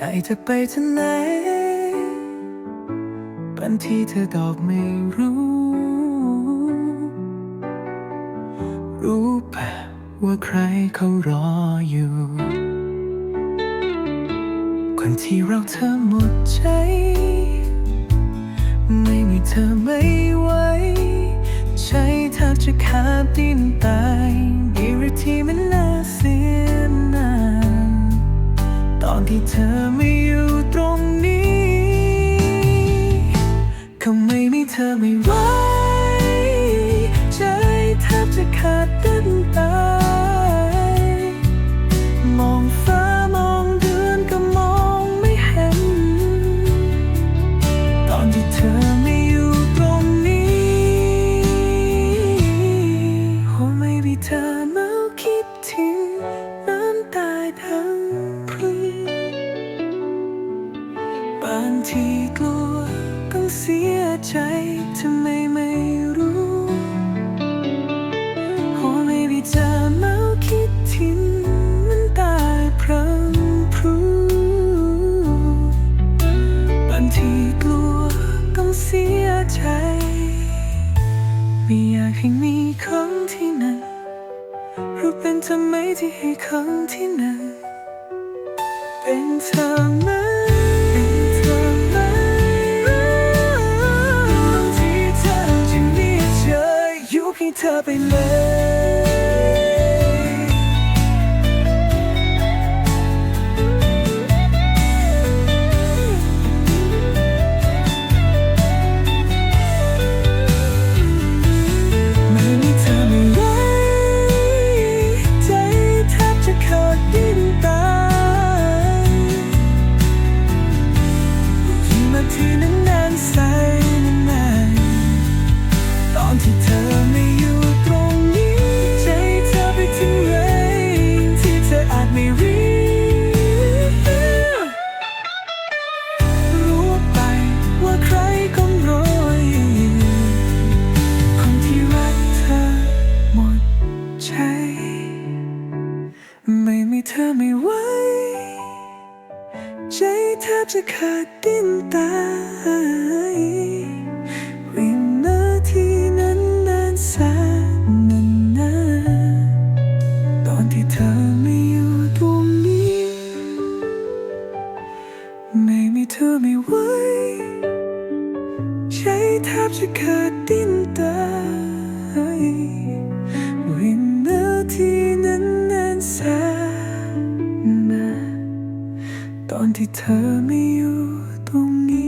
ใจเธอไปที่ไหนบางทีเธอตอบไม่รู้ รู้ปล่าว่าใครเขารออยู่ คนที่เราเธอหมดใจ ไม่มีเธอไม่ไหวใช่แทบจะขาดดินตายดีหรือที่มัน อนที่เธอไม่อยู่ตรงนี้เขาไม่มีเธอไม่ไหวใจแทบจะขาดต้นตาางทีกลัวต้องเสียใจทำไมไม่รู้โอ้ไม่มีเธอมาคิดถึงมันตายพรังพรูบางทีกลัวต้องเสียใจไม่อยากให้มีครั้งที่นั้นรู้เป็นเธอไมที่ให้ครั้งที่นั้นเป็นเธอไหม เพี ใครคงรออยู่คนที่รักเธอหมดใจ ไม่มีเธอไม่ไหวใจแทบจะขาดดิ้นตายวินาทีนั้นนานแสนนานนานตอนที่เธอไม่อยู่ตรงนี้ ไม่มีเธอไม่ไหว บจะขาดดิ้นตายวินาทีนั้นนานแสนนานตอนที่เธอไม่อยู่ตรงนี้